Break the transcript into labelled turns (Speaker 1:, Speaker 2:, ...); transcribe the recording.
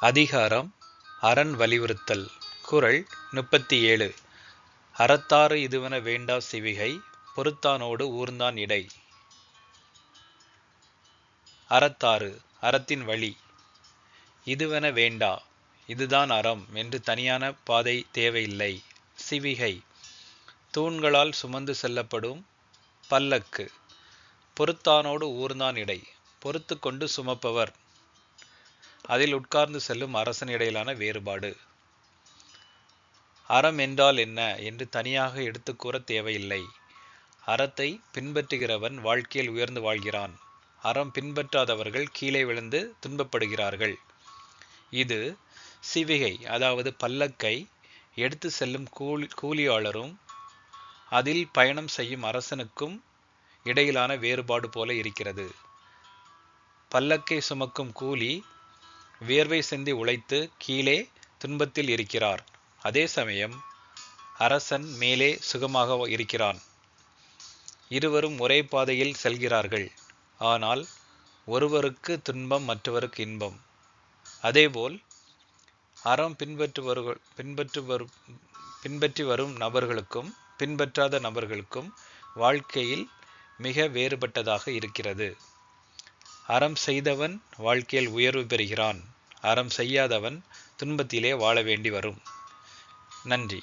Speaker 1: அதிகாரம் அரண் வலியுறுத்தல் குரல் முப்பத்தி ஏழு. அறத்தாறு இதுவென வேண்டா சிவிகை பொறுத்தானோடு ஊர்ந்தான் இடை. அறத்தாறு அறத்தின் வழி. இதுவென வேண்டா இதுதான் அறம் என்று தனியான பாதை தேவையில்லை சிவிகை. தூண்களால் சுமந்து செல்லப்படும் பல்லக்கு. பொறுத்தானோடு ஊர்ந்தான் இடை பொறுத்து கொண்டு சுமப்பவர். அதில் உட்கார்ந்து செல்லும் அரசன் இடையிலான வேறுபாடு. அறம் என்றால் என்ன என்று தனியாக எடுத்து கூற தேவையில்லை. அறத்தை பின்பற்றுகிறவன் வாழ்க்கையில் உயர்ந்து வாழ்கிறான். அறம் பின்பற்றாதவர்கள் கீழே விழுந்து துன்பப்படுகிறார்கள். இது சிவிகை அதாவது பல்லக்கை எடுத்து செல்லும் கூலி கூலியாளரும் அதில் பயணம் செய்யும் அரசனுக்கும் இடையிலான வேறுபாடு போல இருக்கிறது. பல்லக்கை சுமக்கும் கூலி வியர்வை சிந்தி உழைத்து கீழே துன்பத்தில் இருக்கிறார். அதே சமயம் அரசன் மேலே சுகமாக இருக்கிறான். இருவரும் ஒரே பாதையில் செல்கிறார்கள். ஆனால் ஒருவருக்கு துன்பம் மற்றவருக்கு இன்பம். அதேபோல் அறம் பின்பற்றுவர்கள் பின்பற்று வரும் பின்பற்றி வரும் நபர்களுக்கும் பின்பற்றாத நபர்களுக்கும் வாழ்க்கையில் மிக வேறுபட்டதாக இருக்கிறது. அறம் செய்தவன் வாழ்க்கையில் உயர்வு பெறுகிறான். அறம் செய்யாதவன் துன்பத்திலே வாழ வேண்டி வரும். நன்றி.